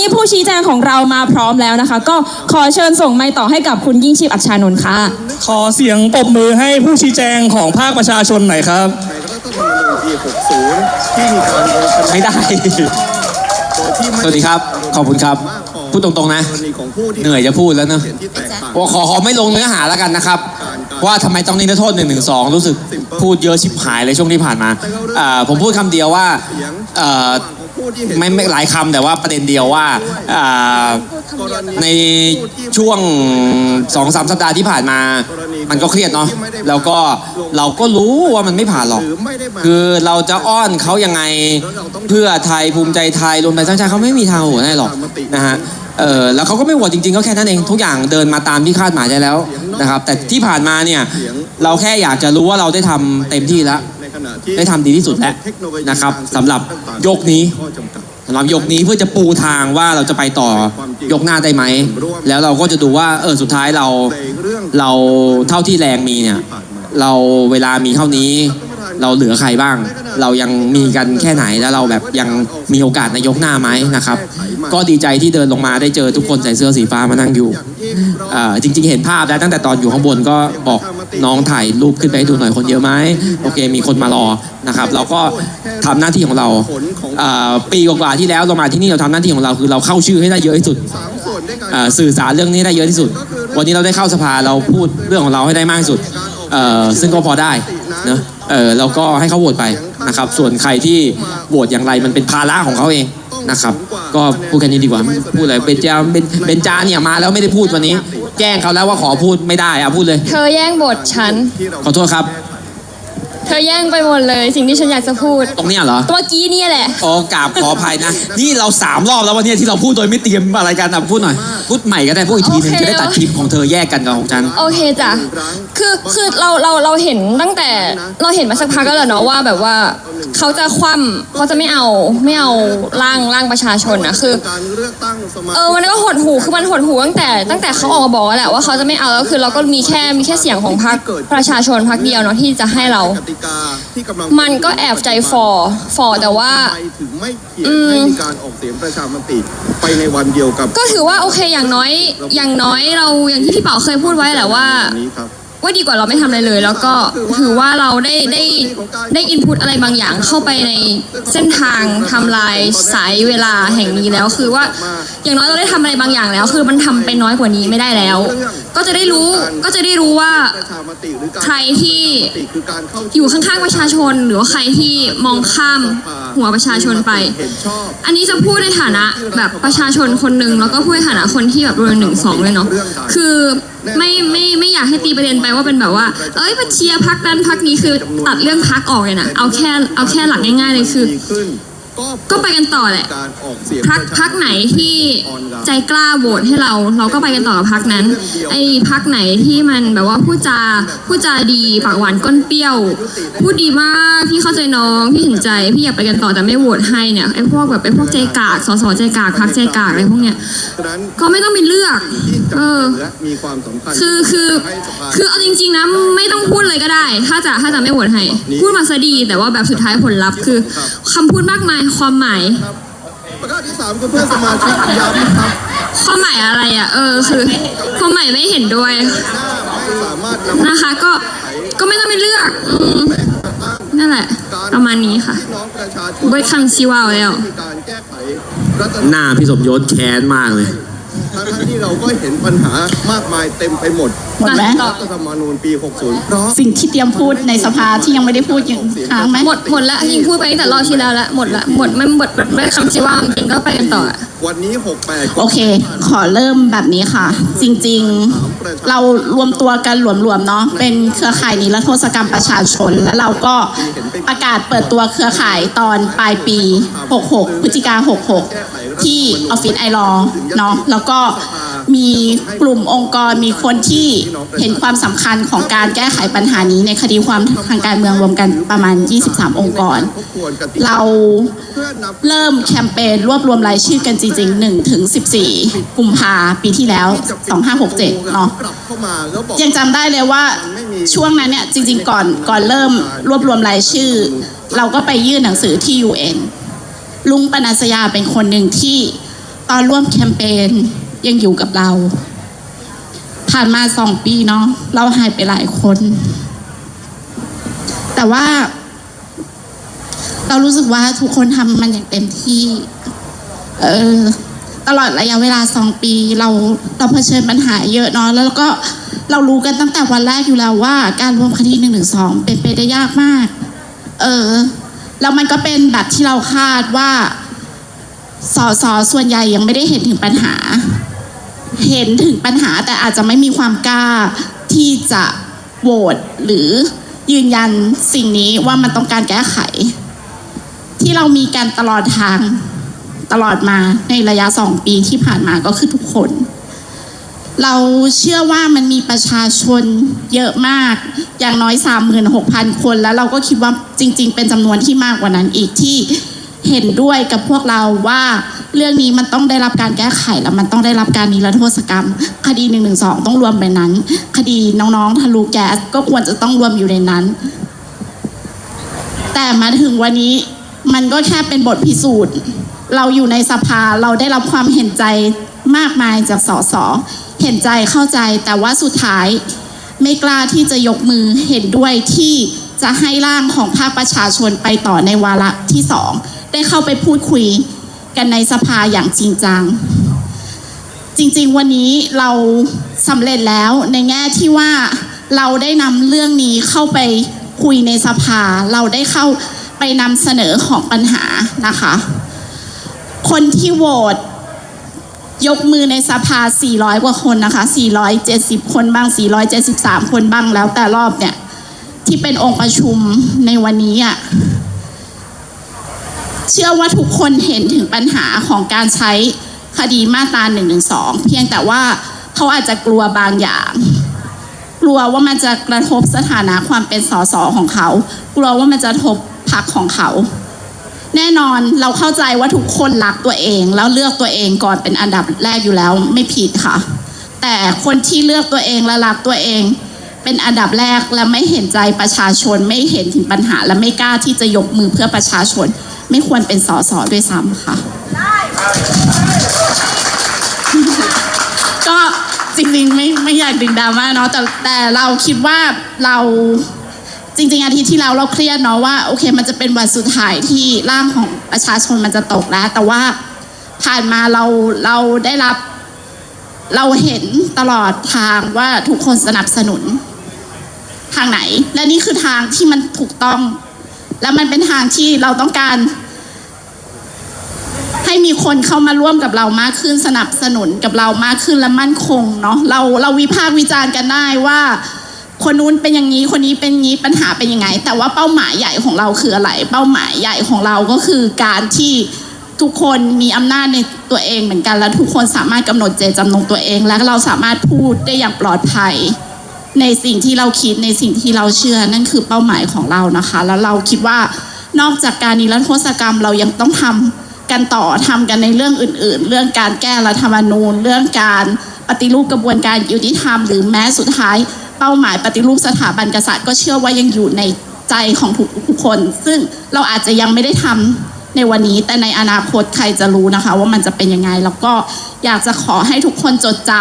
นี้ผู้ชี้แจงของเรามาพร้อมแล้วนะคะ ก็ขอเชิญส่งไมค์ต่อให้กับคุณยิ่งชีพอัชชานนท์ค่ะ ขอเสียงปรบมือให้ผู้ชี้แจงของภาคประชาชนหน่อยครับไม่ได้ สวัสดีครับ ขอบคุณครับ พูดตรงๆนะ เหนื่อยจะพูดแล้วเนอะว่าขอขอไม่ลงเนื้อหาแล้วกันนะครับ ว่าทำไมต้องนิรโทษ1นึรู้สึกพูดเยอะชิบหายเลยช่วงที่ผ่านมาอ่าผมพูดคำเดียวว่า เอ่อไม่ไม่หลายคำแต่ว่าประเด็นเดียวว่าอ่าในช่วงสองสามสัปดาห์ที่ผ่านมา มันก็เครียดเนาะแล้วก็เราก็รู้ว่ามันไม่ผ่านหรอกคือเราจะอ้อนเขายังไงเพื่อไทยภูมิใจไทยรวมไทยสร้างชาติเขาไม่มีทางโหวตให้หรอกนะฮะเออแล้วเขาก็ไม่โหวตจริงๆก็แค่นั้นเอง ทุกอย่างเดินมาตามที่คาดหมายได้แล้วนะครับ แต่ที่ผ่านมาเนี่ย เราแค่อยากจะรู้ว่าเราได้ทำเต็มที่แล้ว ได้ทำดีที่สุดแล้วนะครับสำหรับยกนี้สำหรับยกนี้เพื่อจะปูทางว่าเราจะไปต่อยกหน้าได้ไหม แล้วเราก็จะดูว่าเออสุดท้ายเราเราเท่าที่แรงมีเนี่ย เราเวลามีเท่านี้ เราเหลือใครบ้าง เรายังมีกันแค่ไหนแล้วเราแบบยังมีโอกาสในยกหน้าไหมนะครับ ก็ดีใจที่เดินลงมาได้เจอทุกคนใส่เสื้อสีฟ้ามานั่งอยู่จริง ๆ เห็นภาพแล้วตั้งแต่ตอนอยู่ข้างบนก็บอกน้องถ่ายรูปขึ้นไปให้ดูหน่อยคนเยอะไหมโอเค มีคนมารอนะครับ เราก็ทำหน้าที่ของเราปีกว่าที่แล้วเรามาที่นี่เราทำหน้าที่ของเราคือเราเข้าชื่อให้ได้เยอะที่สุดสื่อสารเรื่องนี้ได้เยอะที่สุด วันนี้เราได้เข้าสภาเราพูดเรื่องของเราให้ได้มากที่สุดซึ่งก็พอได้เนอะ เออเราก็ให้เขาโหวตไปนะครับ ส่วนใครที่โหวตอย่างไรมันเป็นภาระของเขาเองนะครับ ก็พูดแค่นี้ดีกว่าพูดอะไรเบนจาเบนเบนจาเนี่ยมาแล้วไม่ได้พูดวันนี้ แจ้งเขาแล้วว่าขอพูดไม่ได้อะพูดเลย เธอแย่งบทฉัน ขอโทษครับ เธอแย่งไปหมดเลย สิ่งที่ฉันอยากจะพูด ตรงเนี้ยเหรอ ตัวกี้เนี่ยแหละ โอ้กราบขออภัยนะ นี่เราสามรอบแล้ววันเนี้ยที่เราพูดโดยไม่เตรียมอะไรกันอะพูดหน่อย พูดใหม่ก็ได้พูดอีกทีหนึงโอเค จะได้ตัดคลิปของเธอแยกกันกับของฉัน โอเคจ้ะ คือคือเราเราเราเห็นตั้งแต่เราเห็นมาสักพักก็แล้วเนาะว่าแบบว่าเขาจะคว่ำเขาจะไม่เอาไม่เอาร่างร่างประชาชนนะคือเออมันก็หดหูคือมันหดหูตั้งแต่ตั้งแต่เขาออกมาบอกแล้วแหละว่าเขาจะไม่เอาแล้วคือเราก็มีแค่มีแค่เสียงของพรรคประชาชนพรรคเดียวเนาะที่จะให้เรามันก็แอบใจฟอฟอแต่ว่า ทำไมถึงไม่เขียนให้มีการออกเสียงประชามติไปในวันเดียวกับก็ถือว่าโอเคอย่างน้อย อย่างน้อยเราอย่างที่พี่เป๋าเคยพูดไว้แหละว่า นี้ครับ ว่าดีกว่าเราไม่ทำอะไรเลย แล้วก็ถือว่าเราได้ได้ได้อินพุตอะไรบางอย่างเข้าไปในเส้นทางไทำลายสายเวลาแห่งนี้แล้ว คือว่าอย่างน้อยเราได้ทำอะไรบางอย่างแล้ว คือมันทำไปน้อยกว่านี้ไม่ได้แล้ว ก็จะได้รู้ก็จะได้รู้ว่า ประชามติหรือการใครที่ติคือการเข้าอยู่ข้างๆประชาชน หรือว่าใครที่มองข้ามหัวประชาชนไป เห็นชอบ อันนี้จะพูดในฐานะแบบประชาชนคนหนึ่งแล้วก็พูดในฐานะคนที่แบบรวยหนึ่งสองเลยเนาะคือ ไม่ไม่ไม่อยากให้ตีประเด็นไปว่าเป็นแบบว่า เอ้ยมาเชียร์พักนั้นพักนี้คือตัดเรื่องพักออกเลยนะเอาแค่เอาแค่หลักง่ายๆเลยคือ ก็ไปกันต่อแหละการออกเสียงพักประชาพักไหนที่ใจกล้าโหวตให้เรา เราก็ไปกันต่อกับพักนั้น ไอ้พักไหนที่มันแบบว่าพูดจาพูดจาดีปากหวานก้นเปรี้ยว พูดดีมากพี่เข้าใจน้องพี่เห็นใจพี่อยากไปกันต่อแต่ไม่โหวตให้เนี่ยไอ้พวกแบบไอ้พวกใจกากสสใจกากพักใจกากอะไรพวกเนี้ยฉะนั้นก็ไม่ต้องไปเลือกเออและมีความสำคัญคือคือให้สภาคือเอาจริงๆนะไม่ต้องพูดเลยก็ได้ ถ้าจะถ้าจะไม่โหวตให้ พูดมาซะดีแต่ว่าแบบสุดท้ายผลลัพธ์คือคำพูดมากมายความหมาย ประกาศที่สามคือเพื่อนสมาชิกย้ำครับความหมายอะไรอะ เออคือความหมายไม่เห็นด้วยไม่สามารถนำนะคะ ก็ก็ไม่ต้องไปเลือกอืมนั่นแหละ ประมาณนี้ค่ะพี่น้องประชาชนเบิร์ดคำซีวาวแล้ว มีการแก้ไขรัฐธรรมหน้าพี่สมยศแค้นมากเลย ทั้งๆที่เราก็เห็นปัญหามากมายเต็มไปหมดหมดไหมต่อรัฐธรรมนูญปี 60 เพราะสิ่งที่เตรียมพูดในสภาที่ยังไม่ได้พูดยังค้างไหมหมดหมดละยิงพูดไปตั้งแต่รอบที่แล้วละหมดละหมดไม่หมดเบิร์ดคำซีวาวจริงๆก็ไปกันต่ออะวันนี้ 68โอเค ขอเริ่มแบบนี้ค่ะ จริงๆ เรารวมตัวกันหลวมๆเนาะเป็นเครือข่ายนิรโทษกรรมประชาชน แล้วเราก็ประกาศเปิดตัวเครือข่ายตอนปลายปี 66พฤศจิกา66 ที่ออฟฟิศไอรอเนาะแล้วก็มีกลุ่มองค์กรมีคนที่เห็นความสำคัญของการแก้ไขปัญหานี้ในคดีความทางการเมืองรวมกันประมาณ 23 องค์กรทบทวนกติกาเราเริ่มแคมเปญรวบรวมรายชื่อกันจริง ๆ1ถึง14 กุมภาปีที่แล้ว 2567 เนาะกลับเข้ามาแล้วบอกยังจำได้เลยว่าช่วงนั้นเนี่ยจริง ๆ ก่อนก่อนเริ่มรวบรวมรายชื่อ เราก็ไปยื่นหนังสือที่ UN ลุงปนัสยาเป็นคนหนึ่งที่ตอนร่วมแคมเปญยังอยู่กับเรา ผ่านมาสองปีเนาะเราหายไปหลายคน แต่ว่า เรารู้สึกว่าทุกคนทำมันอย่างเต็มที่ เออตลอดระยะเวลาสองปี เราเราเผชิญปัญหาเยอะเนาะแล้วก็เรารู้กันตั้งแต่วันแรกอยู่แล้วว่า การรวมคดีหนึ่งหนึ่งสองเป็นไปได้ยากมาก เออ แล้วมันก็เป็นแบบที่เราคาดว่าสสส่วนใหญ่ยังไม่ได้เห็นถึงปัญหา เห็นถึงปัญหาแต่อาจจะไม่มีความกล้าที่จะโหวตหรือยืนยันสิ่งนี้ว่ามันต้องการแก้ไข ที่เรามีกันตลอดทางตลอดมาในระยะสองปีที่ผ่านมาก็คือทุกคน เราเชื่อว่ามันมีประชาชนเยอะมาก อย่างน้อย 36,000 คน แล้วเราก็คิดว่าจริง ๆ เป็นจำนวนที่มากกว่านั้นอีกที่เห็นด้วยกับพวกเราว่าเรื่องนี้มันต้องได้รับการแก้ไขแล้วมันต้องได้รับการนิรโทษกรรม คดี1นึต้องรวมไปนั้น คดีน้องๆทะลุแก๊สก็ควรจะต้องรวมอยู่ในนั้น แต่มาถึงวันนี้มันก็แค่เป็นบทพิสูจน์ เราอยู่ในสภาเราได้รับความเห็นใจมากมายจากสส เห็นใจเข้าใจแต่ว่าสุดท้ายไม่กล้าที่จะยกมือเห็นด้วยที่จะให้ร่างของภาคประชาชนไปต่อในวาระที่สองได้เข้าไปพูดคุยกันในสภาอย่างจริงจัง จริงๆวันนี้เราสำเร็จแล้วในแง่ที่ว่าเราได้นำเรื่องนี้เข้าไปคุยในสภา เราได้เข้าไปนำเสนอของปัญหานะคะ คนที่โหวต ยกมือในสภา 400 กว่าคนนะคะ 470 คนบ้าง 473 คนบ้างแล้วแต่รอบเนี่ย ที่เป็นองค์ประชุมในวันนี้อะเชื่อว่าทุกคนเห็นถึงปัญหาของการใช้คดีมาตรา1นึเพียงแต่ว่าเขาอาจจะกลัวบางอย่าง กลัวว่ามันจะกระทบสถานะความเป็นสสของเขา กลัวว่ามันจะกระทบพักของเขา แน่นอนเราเข้าใจว่าทุกคนรักตัวเอง แล้วเลือกตัวเองก่อนเป็นอันดับแรกอยู่แล้วไม่ผิดค่ะ แต่คนที่เลือกตัวเองและรักตัวเอง เป็นอันดับแรกและไม่เห็นใจประชาชนไม่เห็นถึงปัญหา และไม่กล้าที่จะยกมือเพื่อประชาชน ไม่ควรเป็นสสด้วยซ้ำค่ะก็จริงๆไม่ไม่อยากดึงดราม่าเนาะแต่แต่เราคิดว่าเรา จริง ๆ อาทิตย์ที่แล้วเราเครียดเนาะว่าโอเค มันจะเป็นวันสุดท้ายที่ร่างของประชาชนมันจะตกแล้ว แต่ว่าผ่านมาเราเราได้รับ เราเห็นตลอดทางว่าทุกคนสนับสนุน ทางไหน และนี่คือทางที่มันถูกต้อง และมันเป็นทางที่เราต้องการ ให้มีคนเข้ามาร่วมกับเรามากขึ้นสนับสนุนกับเรามากขึ้นและมั่นคงเนาะเราเราวิพากษ์วิจารณ์กันได้ว่า คนนู้นเป็นอย่างนี้คนนี้เป็นงนี้ปัญหาเป็นยังไง แต่ว่าเป้าหมายใหญ่ของเราคืออะไร เป้าหมายใหญ่ของเราก็คือการที่ทุกคนมีอำนาจในตัวเองเหมือนกันและทุกคนสามารถกำหนดเจตจำนงตัวเอง และเราสามารถพูดได้อย่างปลอดภัย ในสิ่งที่เราคิดในสิ่งที่เราเชื่อนั่นคือเป้าหมายของเรานะคะ แล้วเราคิดว่านอกจากการนิรโทษกรรมเรายังต้องทำกันต่อทำกันในเรื่องอื่น ๆ เรื่องการแก้รัฐธรรมนูญ เรื่องการปฏิรูปกระบวนการยุติธรรมหรือแม้สุดท้าย เป้าหมายปฏิรูปสถาบันกษัตริย์ ก็เชื่อว่ายังอยู่ในใจของทุกทุกคน ซึ่งเราอาจจะยังไม่ได้ทำในวันนี้ แต่ในอนาคตใครจะรู้นะคะ ว่ามันจะเป็นยังไง แล้วก็อยากจะขอให้ทุกคนจดจ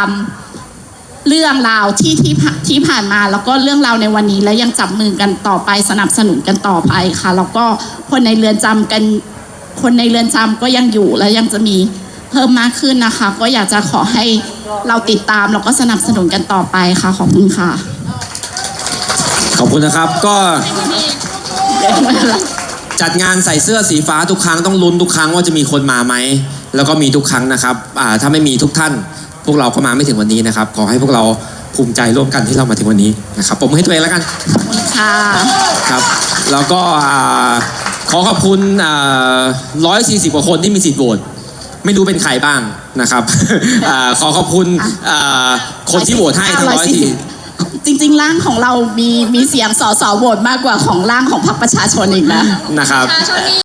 ำเรื่องราวที่ที่ที่ผ่านมาแล้วก็เรื่องราวในวันนี้และยังจับมือกันต่อไปสนับสนุนกันต่อไปค่ะ แล้วก็คนในเรือนจำกัน คนในเรือนจำก็ยังอยู่และยังจะมี เพิ่มมากขึ้นนะคะ ก็อยากจะขอให้เราติดตามแล้วก็สนับสนุนกันต่อไปค่ะขอบคุณค่ะ ขอบคุณนะครับ ก็จัดงานใส่เสื้อสีฟ้าทุกครั้งต้องลุ้นทุกครั้งว่าจะมีคนมาไหมแล้วก็มีทุกครั้งนะครับอ่าถ้าไม่มีทุกท่าน พวกเราก็มาไม่ถึงวันนี้นะครับ ขอให้พวกเราภูมิใจร่วมกันที่เรามาถึงวันนี้นะครับผมอให้ตัวเองแล้วกันขอบคุณค่ะครับ แล้วก็อ่าขอขอบคุณร้อยสี่สิบกว่าคนที่มีสิทธิ์โหวต ไม่รู้เป็นใครบ้างนะครับอ่าขอขอบคุณอ่าคนที่โหวตให้ทั้งร้อยสี่จริงๆร่างของเรามีมีเสียงสอสอโหวตมากกว่าของร่างของพรรคประชาชนอีกนะนะครับประชาชนมี